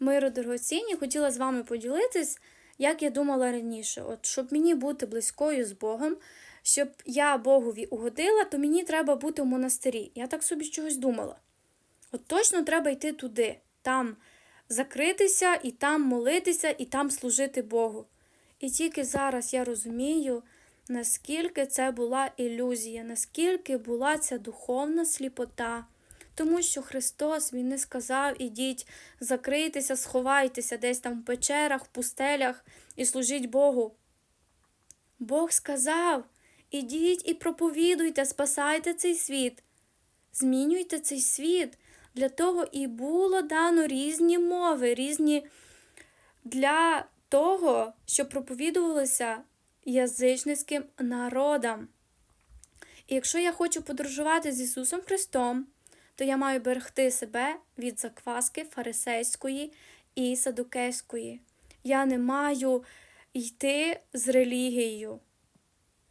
Миру дорогоцінні, хотіла з вами поділитись, як я думала раніше. От щоб мені бути близькою з Богом, щоб я Богові угодила, то мені треба бути в монастирі. Я так собі чогось думала. От точно треба йти туди, там закритися, і там молитися, і там служити Богу. І тільки зараз я розумію, наскільки це була ілюзія, наскільки була ця духовна сліпота. Тому що Христос Він не сказав ідіть, закрийтеся, сховайтеся десь там в печерах, в пустелях і служіть Богу. Бог сказав ідіть і проповідуйте, спасайте цей світ, змінюйте цей світ. Для того і було дано різні мови, різні для того, щоб проповідувалося язичницьким народам. І якщо я хочу подорожувати з Ісусом Христом, то я маю берегти себе від закваски фарисейської і садукейської. Я не маю йти з релігією,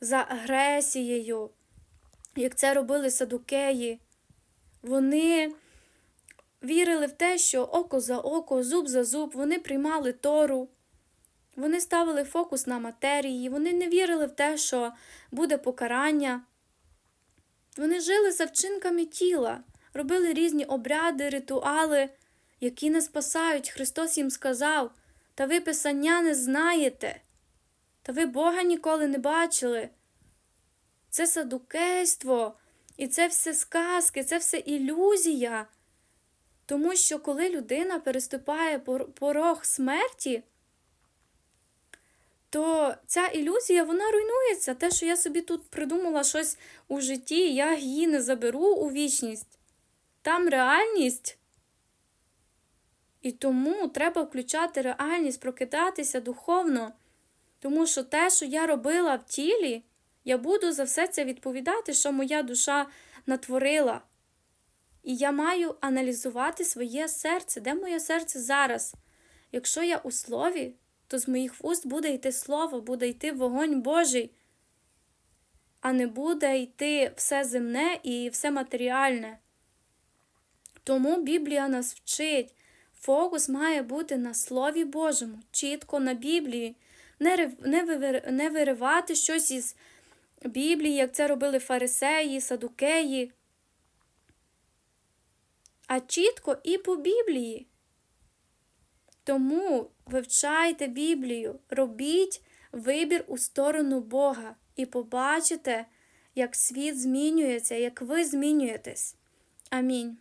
за агресією, як це робили садукеї. Вони вірили в те, що око за око, зуб за зуб, вони приймали тору. Вони ставили фокус на матерії, вони не вірили в те, що буде покарання. Вони жили за вчинками тіла, робили різні обряди, ритуали, які не спасають. Христос їм сказав, та ви Писання не знаєте, та ви Бога ніколи не бачили. Це садукейство, і це все сказки, це все ілюзія. Тому що коли людина переступає порог смерті, то ця ілюзія вона руйнується. Те, що я собі тут придумала щось у житті, я її не заберу у вічність. Там реальність. І тому треба включати реальність, прокидатися духовно. Тому що те, що я робила в тілі, я буду за все це відповідати, що моя душа натворила. І я маю аналізувати своє серце, де моє серце зараз. Якщо я у слові, то з моїх вуст буде йти слово, буде йти вогонь Божий, а не буде йти все земне і все матеріальне. Тому Біблія нас вчить. Фокус має бути на Слові Божому, чітко на Біблії, не не виривати щось із Біблії, як це робили фарисеї, садукеї, а чітко і по Біблії. Тому вивчайте Біблію, робіть вибір у сторону Бога і побачите, як світ змінюється, як ви змінюєтесь. Амінь.